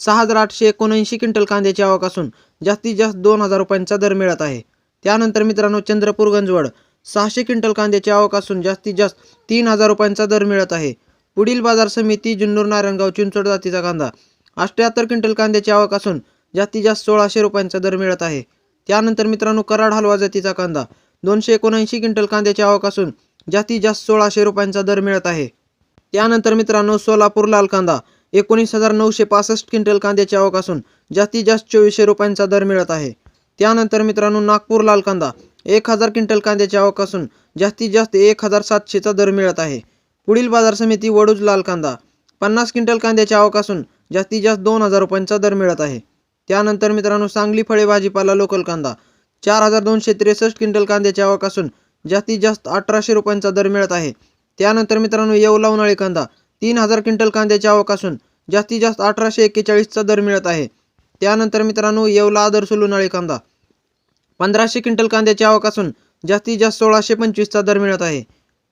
सहा हजार आठशे एकोणऐंशी क्विंटल कांद्याची आवक असून जास्तीत जास्त दोन हजार रुपयांचा दर मिळत आहे. त्यानंतर मित्रांनो चंद्रपूर गंजवड सहाशे क्विंटल कांद्याची आवक असून जास्तीत जास्त तीन हजार रुपयांचा दर मिळत आहे. पुढील बाजार समिती जुन्नूर नारायणगाव चिंचवड जातीचा कांदा अष्ट्याहत्तर क्विंटल कांद्याची आवक असून जास्तीत जास्त सोळाशे रुपयांचा दर मिळत आहे. त्यानंतर मित्रांनो कराड हलवा जातीचा कांदा दोनशे एकोणऐंशी क्विंटल कांद्याची आवक असून जास्तीत जास्त सोळाशे रुपयांचा दर मिळत आहे. त्यानंतर मित्रांनो सोलापूर लाल कांदा एकोणीस हजार नऊशे पासष्ट क्विंटल कांद्याची आवक असून जास्तीत जास्त चोवीसशे रुपयांचा दर मिळत आहे. त्यानंतर मित्रांनो नागपूर लाल कांदा एक हजार क्विंटल कांद्याची आवक असून जास्तीत जास्त एक हजार सातशेचा दर मिळत आहे. पुढील बाजार समिती वडूज लाल कांदा पन्नास क्विंटल कांद्याची आवक असून जास्तीत जास्त दोन हजार रुपयांचा दर मिळत आहे. त्यानंतर मित्रांनो सांगली फळे भाजीपाला लोकल कांदा चार हजार दोनशे त्रेसष्ट क्विंटल कांद्याची आवक असून जास्तीत जास्त अठराशे रुपयांचा दर मिळत आहे. त्यानंतर मित्रांनो येवला उन्हाळी कांदा तीन हजार क्विंटल कांद्याची आवक असून जास्तीत जास्त अठराशे एक्केचाळीसचा दर मिळत आहे. त्यानंतर मित्रांनो येवला आदर्श उन्हाळी कांदा. पंधराशे क्विंटल कांद्याची आवक असून जास्तीत जास्त सोळाशे पंचवीसचा दर मिळत आहे.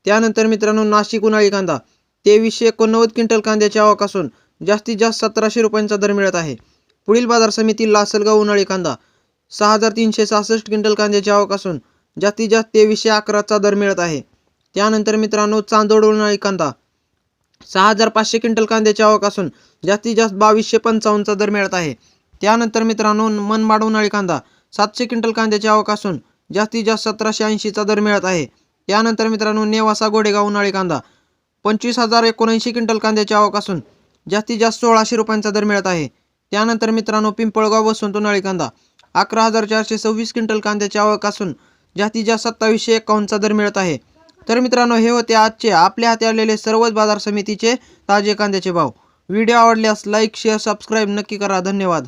त्यानंतर मित्रांनो नाशिक उन्हाळी कांदा. तेवीसशे एकोणनव्वद क्विंटल कांद्याची आवक असून जास्तीत जास्त सतराशे रुपयांचा दर मिळत आहे. पुढील बाजार समिती लासलगाव उन्हाळी कांदा. सहा हजार तीनशे सहासष्ट क्विंटल कांद्याची आवक असून जास्तीत जास्त तेवीसशे अकराचा दर मिळत आहे. त्यानंतर मित्रांनो चांदोड उन्हाळी कांदा. सहा हजार पाचशे क्विंटल कांद्याची आवक असून जास्तीत जास्त बावीसशे पंचावन्नचा दर मिळत आहे. त्यानंतर मित्रांनो मनमाड उन्हाळी कांदा सातशे क्विंटल कांद्याची आवक असून जास्तीत जास्त सतराशे ऐंशीचा दर मिळत आहे. त्यानंतर मित्रांनो नेवासा गोडेगाव उन्हाळी कांदा पंचवीस हजार एकोणऐंशी क्विंटल कांद्याची आवक असून जास्तीत जास्त सोळाशे रुपयांचा दर मिळत आहे. त्यानंतर मित्रांनो पिंपळगाव वसंत उन्हाळी कांदा अकरा हजार चारशे सव्वीस क्विंटल कांद्याची आवक असून जास्तीत जास्त सत्तावीसशे एकावन्नचा दर मिळत आहे. तर मित्रांनो हे होते आजचे आपल्या हाती आलेले सर्वच बाजार समितीचे ताजे कांद्याचे भाव. व्हिडिओ आवडल्यास लाईक शेअर सबस्क्राईब नक्की करा. धन्यवाद.